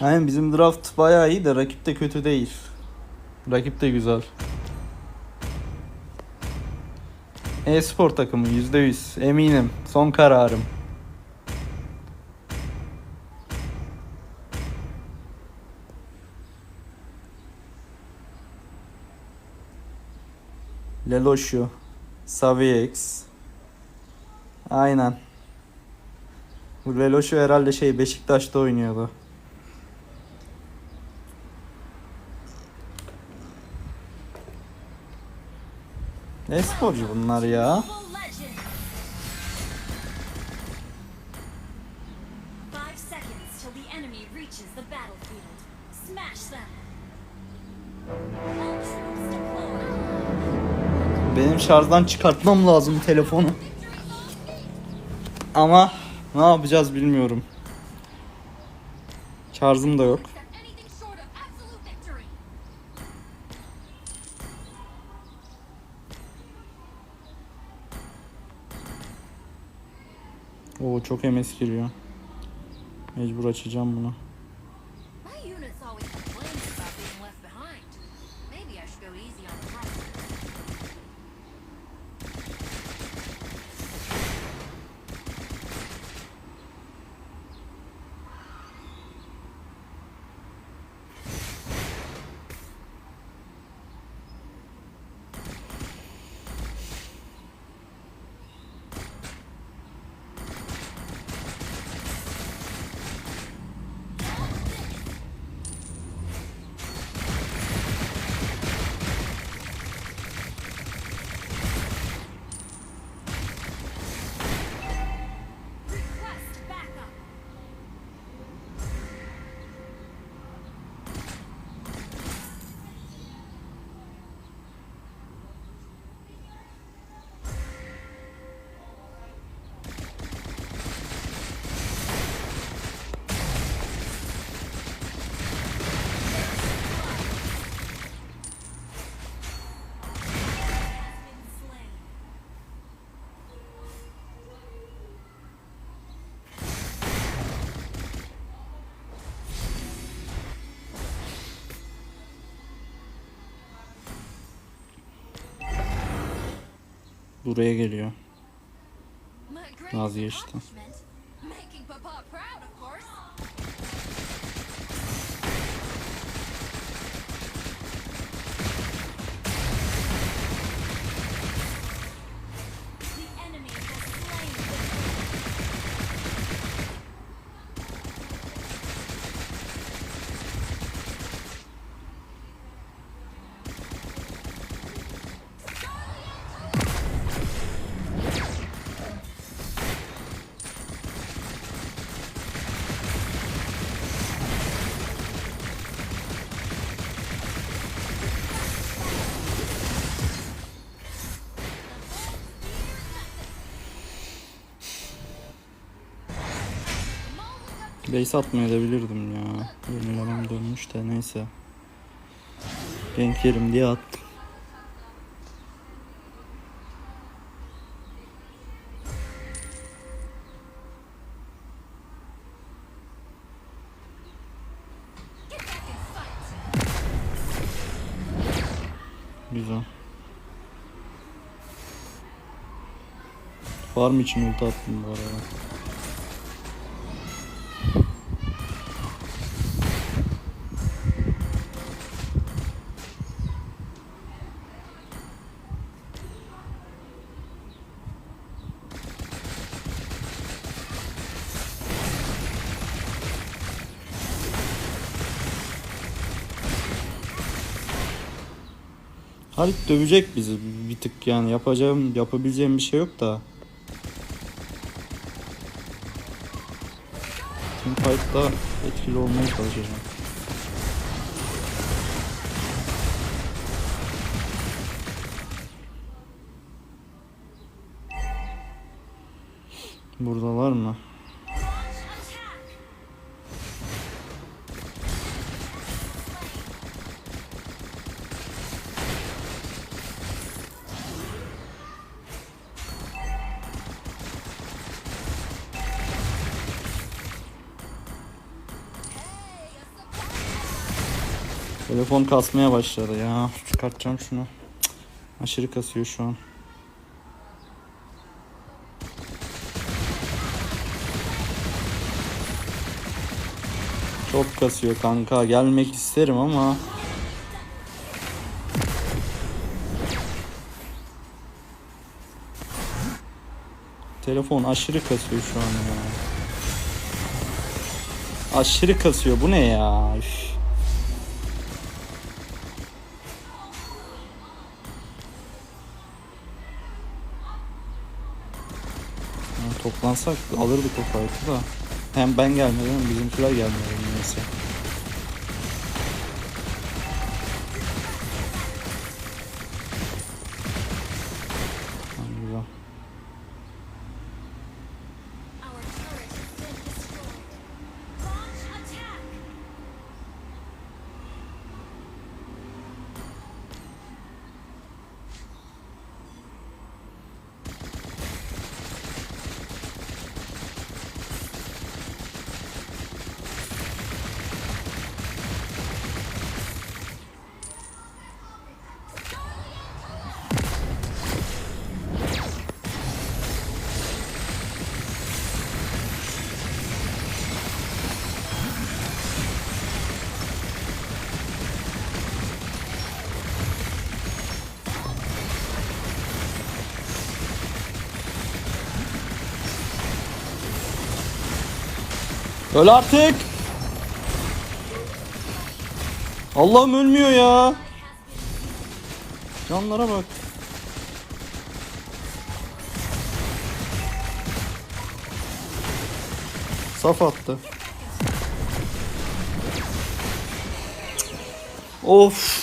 Aynen bizim draft bayağı iyi de rakip de kötü değil. Rakip de güzel. E-spor takımı %100 eminim. Son kararım. Leloşu. Saviex. Aynen. Bu Leloşu herhalde şey Beşiktaş'ta oynuyordu. Ne sporcu bunlar ya? Benim şarjdan çıkartmam lazım telefonu. Ama ne yapacağız bilmiyorum. Şarjım da yok. Çok MS giriyor. Mecbur açacağım bunu. Buraya geliyor. My greatest Base atmaya da bilirdim ya. Yenilemem dönmüş de neyse. Gank yerim diye attım. Güzel. Farm için ulti attım bu arada. Halit dövecek bizi bir tık yani yapacağım yapabileceğim bir şey yok da. Team fight'ta etkili olmaya çalışacağım. Telefon kasmaya başladı ya. Çıkartacağım şunu. Aşırı kasıyor şu an. Çok kasıyor kanka. Gelmek isterim ama Telefon aşırı kasıyor şu an ya. Aşırı kasıyor. Bu ne ya? Üf. Toplansak alırdık o fight'ı da. Hem ben gelmedim hem bizimkiler gelmedi neyse. Öl artık. Allah'ım ölmüyor ya. Canlara bak. Saf attı. Of.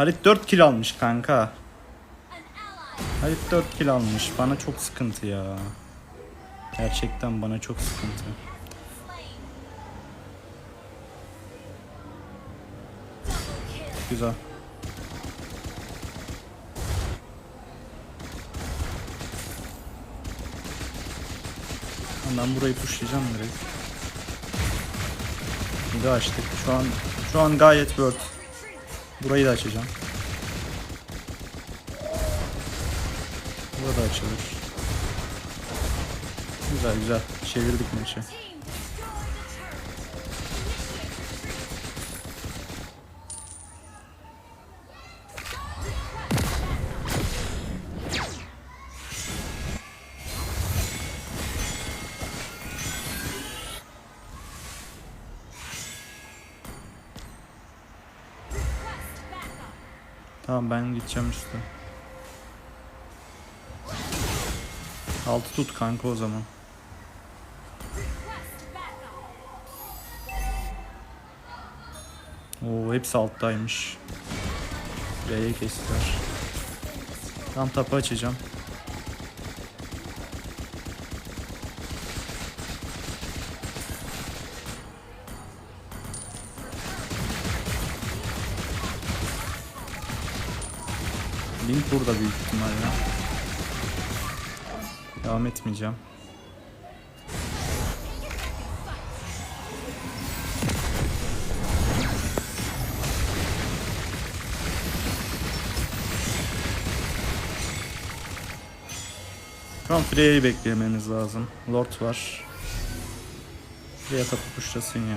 Halit 4 kill almış kanka. Halit 4 kill almış. Bana çok sıkıntı ya. Gerçekten bana çok sıkıntı. Güzel. Ben burayı pushlayacağım direkt. Bir de açtık. Şu an şu an gayet worth. Burayı da açacağım. Burada açılır. Güzel güzel. Çevirdik maçı. Tamam ben gideceğim üstte. Altı tut kanka o zaman. Oo hepsi alttaymış. R'ye kestiler. Tam tapı açacağım. Link burada büyük ihtimalle. Devam etmeyeceğim. Şu an Freya'yı beklememiz lazım. Lord var. Freya tapı puşlasın ya.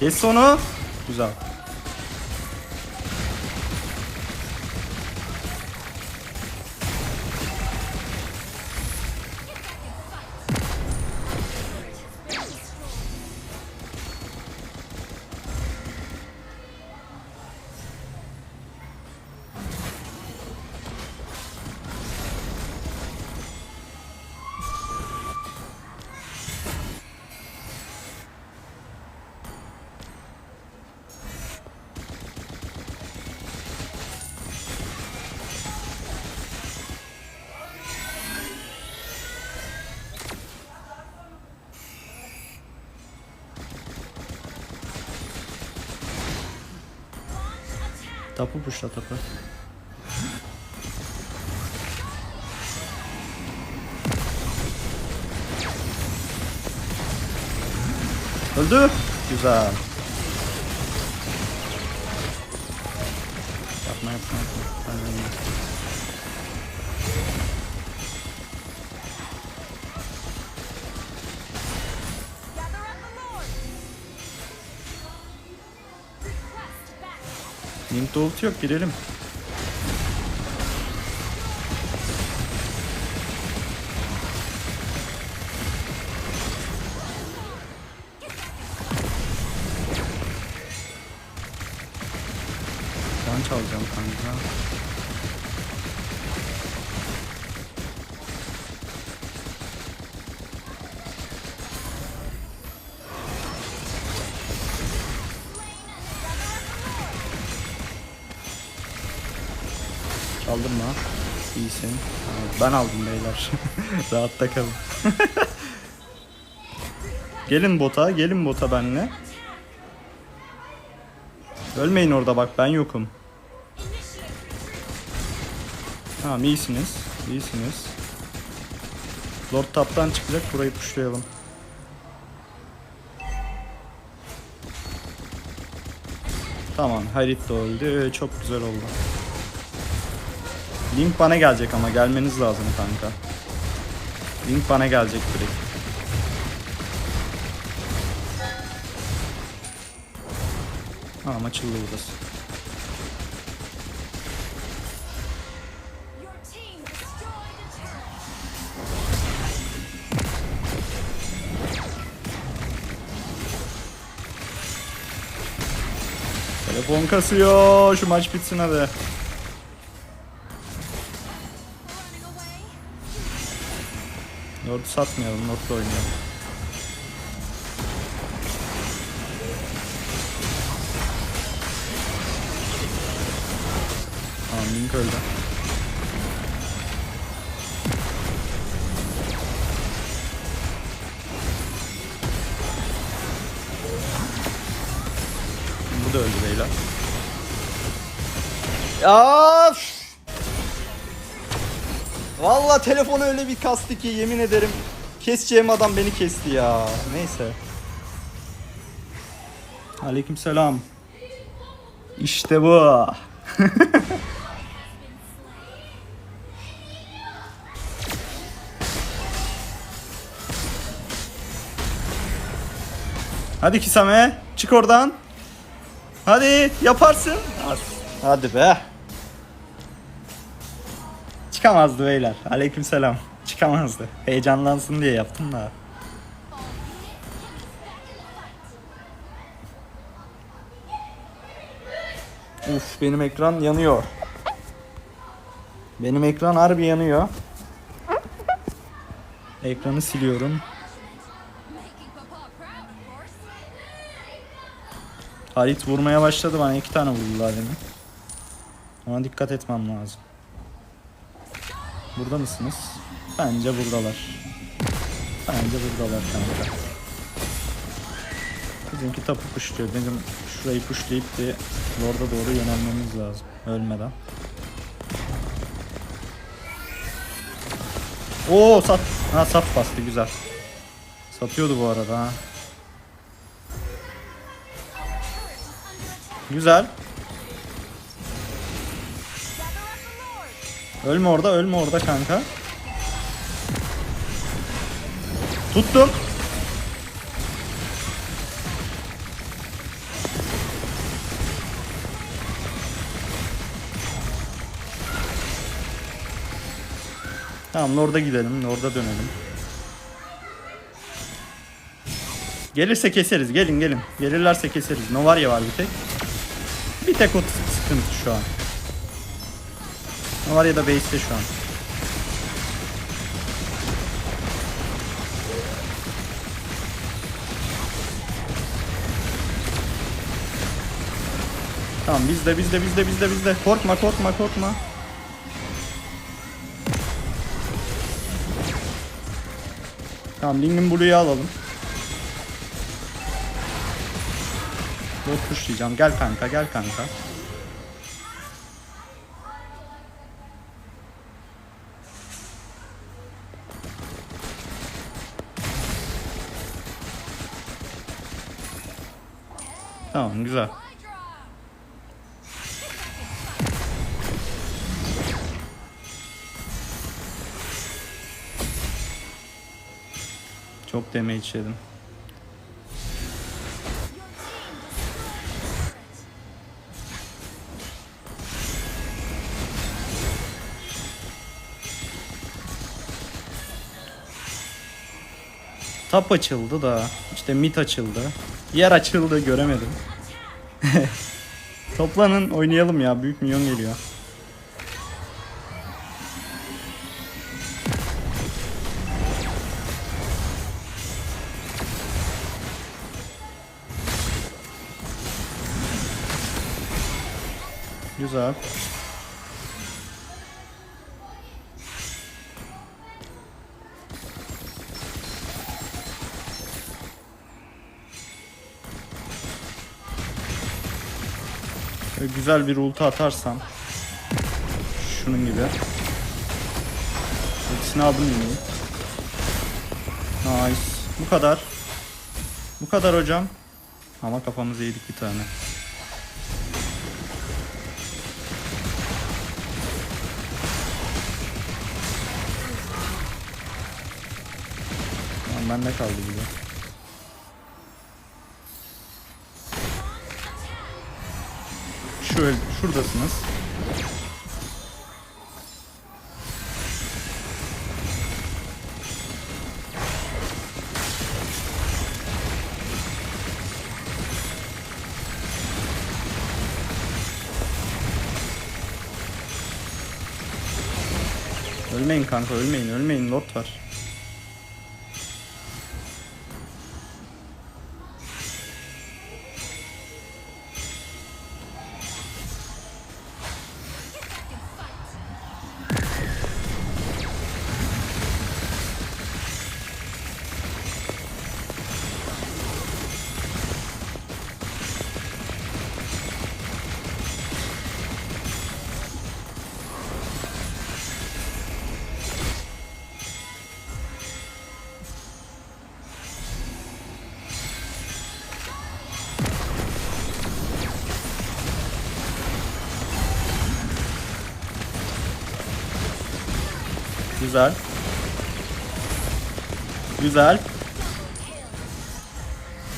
Kes onu. Güzel. Tapu puşla tapu. Öldü. Güzel. Ulti yok girelim. Çaldın mı? İyisin. Ben aldım beyler. Rahatta kalın. gelin bota, gelin bota benle. Ölmeyin orada bak ben yokum. Tamam iyisiniz. İyisiniz. Lord taptan çıkacak burayı pushlayalım. Tamam Harit de. Çok güzel oldu. Link bana gelecek ama gelmeniz lazım kanka. Link bana gelecek direkt. Tamam açıldı burası. Telefon kasıyor. Şu maç bitsin hadi. Lord'u satmayalım. Lord'la oynayalım. Tamam Link öldü. Bu da öldü beyler. Ya! Valla telefonu öyle bir kastı ki yemin ederim keseceğim adam beni kesti ya. Neyse. Aleykümselam. İşte bu. Hadi Kisame çık oradan. Hadi yaparsın. Hadi be. Çıkamazdı beyler. Aleykümselam. Çıkamazdı. Heyecanlansın diye yaptım da. Uf benim ekran yanıyor. Benim ekran harbi yanıyor. Ekranı siliyorum. Halit vurmaya başladı bana iki tane vurdular beni. Ona dikkat etmem lazım. Burada mısınız? Bence buradalar. Bence buradalar kanka. Bizimki tapu puşluyor. Bizim şurayı puşlayıp de Lord'a doğru yönelmemiz lazım. Ölmeden. Oo sat. Ha saf bastı güzel. Satıyordu bu arada ha. Güzel. Ölme orada, ölme orada kanka. Tuttum. Tamam orada gidelim. orada dönelim. Gelirse keseriz. Gelin gelin. Gelirlerse keseriz. Novarya var bir tek. Bir tek o sıkıntı şu an. Novarya da base'te şu an. Tamam bizde bizde bizde bizde bizde. Korkma korkma korkma. Tamam Ling'in Blue'yu alalım. Bot pushlayacağım. Gel kanka gel kanka. Tamam güzel. Çok damage yedim. Tap açıldı da işte mid açıldı. Yer açıldı göremedim. Toplanın oynayalım ya büyük milyon geliyor. Güzel. Güzel bir ulti atarsam şunun gibi. Ultisini aldım yine. Nice. Bu kadar. Bu kadar hocam. Ama kafamızı yedik bir tane. Tamam bende kaldı bir de. Şöyle şuradasınız. Ölmeyin kanka ölmeyin ölmeyin lord var. Güzel. Güzel.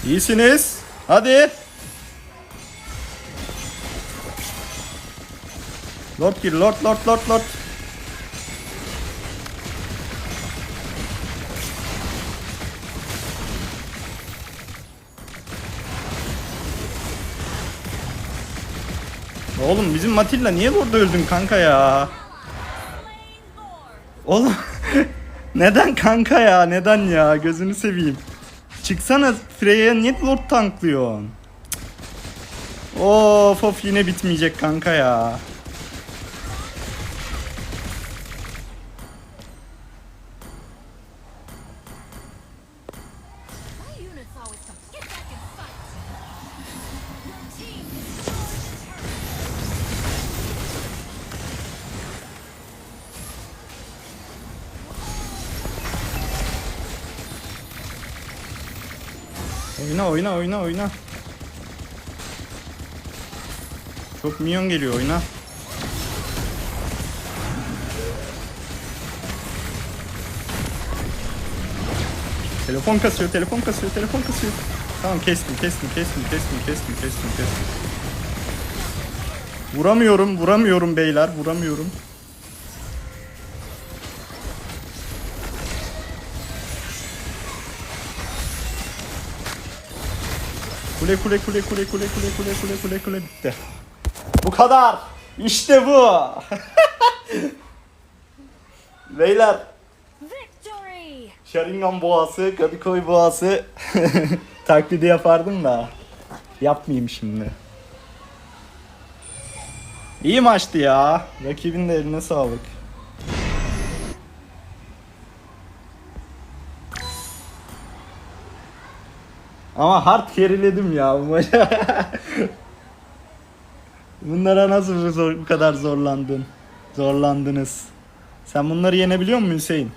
İyisiniz. Hadi. Lord gir. Lord, Lord, Lord, Lord. Oğlum bizim Matilla niye burada öldün kanka ya? Oğlum neden kanka ya neden ya gözünü seveyim. Çıksana Freya'ya niye Lord tanklıyorsun? Of of yine bitmeyecek kanka ya. Oyna oyna oyna oyna. Çok minyon geliyor oyna. Telefon kasıyor, telefon kasıyor, telefon kasıyor. Tamam kestim, kestim, kestim, kestim, kestim, kestim, kestim. Vuramıyorum, vuramıyorum beyler, vuramıyorum. Kule kule kule kule kule kule kule kule kule kule bitti. Bu kadar. İşte bu. Beyler Victory! Sharingan boğası, Kadıköy boğası taklidi yapardım da yapmayayım şimdi. İyi maçtı ya. Rakibin de eline sağlık. Ama hard geriledim ya bu maça. Bunlara nasıl bu, kadar zorlandın? Zorlandınız. Sen bunları yenebiliyor musun Hüseyin?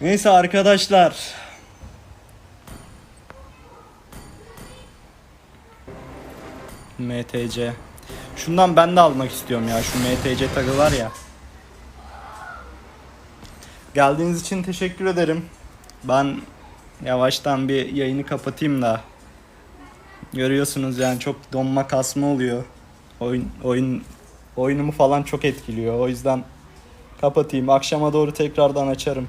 Neyse arkadaşlar. MTC. Şundan ben de almak istiyorum ya. Şu MTC tagı var ya. Geldiğiniz için teşekkür ederim. Ben yavaştan bir yayını kapatayım da. Görüyorsunuz yani çok donma kasma oluyor. Oyun oyun oyunumu falan çok etkiliyor. O yüzden kapatayım. Akşama doğru tekrardan açarım.